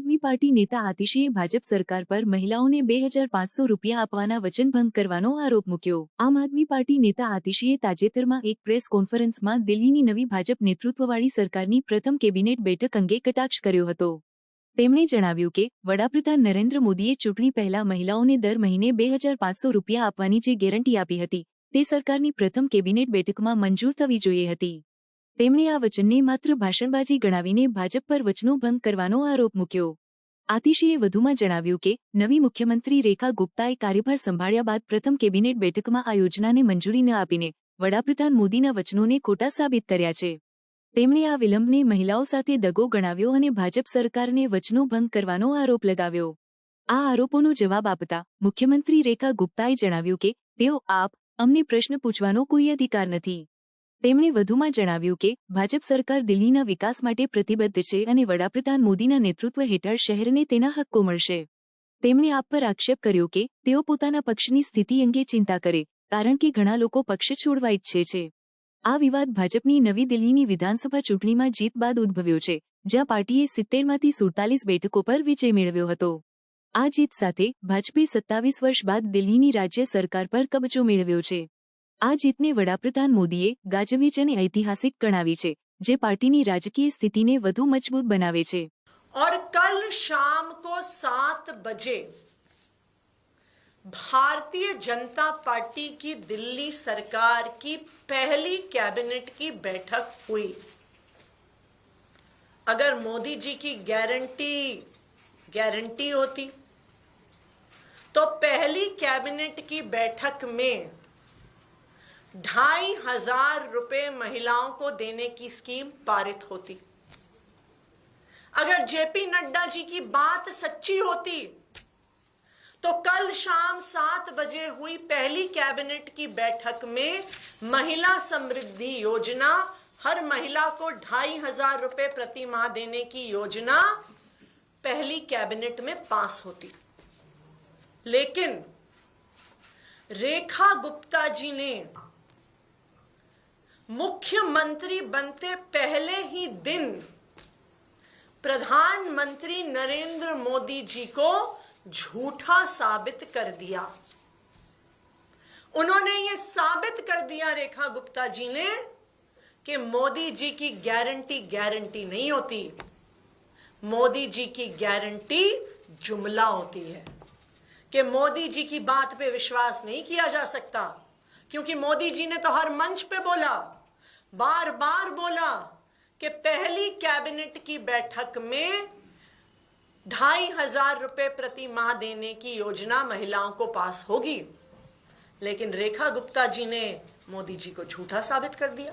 આદમી party નેતા આતિશીએ ભાજપ સરકાર પર મહિલાઓને બે હજાર પાંચસો રૂપિયા આપવાના વચનભંગ કરવાનો આરોપ મૂક્યો આમ આદમી પાર્ટી નેતા આતિશીએ તાજેતરમાં એક પ્રેસ કોન્ફરન્સમાં દિલ્હીની નવી ભાજપ નેતૃત્વવાળી સરકારની પ્રથમ કેબિનેટ બેઠક અંગે કટાક્ષ કર્યો હતો તેમણે જણાવ્યું કે વડાપ્રધાન નરેન્દ્ર મોદીએ ચૂંટણી પહેલા મહિલાઓને દર મહિને બે હજાર પાંચસો રૂપિયા આપવાની જે ગેરંટી આપી હતી તે સરકારની પ્રથમ કેબિનેટ બેઠકમાં મંજૂર થવી જોઈએ હતી તેમણે આ વચનને માત્ર ભાષણબાજી ગણાવીને ભાજપ પર વચનો ભંગ કરવાનો આરોપ મૂક્યો આતિશીએ વધુમાં જણાવ્યું કે નવી મુખ્યમંત્રી રેખા ગુપ્તાએ કાર્યભાર સંભાળ્યા બાદ પ્રથમ કેબિનેટ બેઠકમાં આ યોજનાને મંજૂરી ન આપીને વડાપ્રધાન મોદીના વચનોને ખોટા સાબિત કર્યા છે તેમણે આ વિલંબને મહિલાઓ સાથે દગો ગણાવ્યો અને ભાજપ સરકારને વચનો ભંગ કરવાનો આરોપ લગાવ્યો આ આરોપોનો જવાબ આપતા મુખ્યમંત્રી રેખા ગુપ્તાએ જણાવ્યું કે તેઓ આપ અમને પ્રશ્ન પૂછવાનો કોઈ અધિકાર નથી તેમણે વધુમાં જણાવ્યું કે ભાજપ સરકાર દિલ્હીના વિકાસ માટે પ્રતિબદ્ધ છે અને વડાપ્રધાન મોદીના નેતૃત્વ હેઠળ શહેરને તેના હક્કો મળશે તેમણે આપ પર આક્ષેપ કર્યો કે તેઓ પોતાના પક્ષની સ્થિતિ અંગે ચિંતા કરે કારણ કે ઘણા લોકો પક્ષ છોડવા ઈચ્છે છે આ વિવાદ ભાજપની નવી દિલ્હીની વિધાનસભા ચૂંટણીમાં જીત બાદ ઉદ્ભવ્યો છે જ્યાં પાર્ટીએ સિત્તેરમાંથી સુડતાલીસ બેઠકો પર વિજય મેળવ્યો હતો આ જીત સાથે ભાજપે સત્તાવીસ વર્ષ બાદ દિલ્હીની રાજ્ય સરકાર પર કબજો મેળવ્યો છે आज इतने वडा प्रधान मोदीए गाजवी चने ऐतिहासिक गणावी छे जे पार्टी नी राजकीय स्थिति ने વધુ મજબૂત બનાવે છે. અર કલ શામ કો 7 બજે ભારતીય જનતા પાર્ટી કી દિલ્હી સરકાર કી પહેલી કેબિનેટ કી બેઠક હુઈ. અગર મોદીજી કી ગેરંટી ગેરંટી હોતી તો પહેલી કેબિનેટ કી બેઠક મે ढाई हजार रुपए महिलाओं को देने की स्कीम पारित होती अगर जेपी नड्डा जी की बात सच्ची होती तो कल शाम सात बजे हुई पहली कैबिनेट की बैठक में महिला समृद्धि योजना हर महिला को ढाई हजार रुपए प्रति माह देने की योजना पहली कैबिनेट में पास होती लेकिन रेखा गुप्ता जी ने मुख्यमंत्री बनते पहले ही दिन प्रधानमंत्री नरेंद्र मोदी जी को झूठा साबित कर दिया उन्होंने ये साबित कर दिया रेखा गुप्ता जी ने कि मोदी जी की गारंटी गारंटी नहीं होती मोदी जी की गारंटी जुमला होती है कि मोदी जी की बात पे विश्वास नहीं किया जा सकता क्योंकि मोदी जी ने तो हर मंच पे बोला बार बार बोला कि पहली कैबिनेट की बैठक में ढाई हजार रुपए प्रति माह देने की योजना महिलाओं को पास होगी लेकिन रेखा गुप्ता जी ने मोदी जी को झूठा साबित कर दिया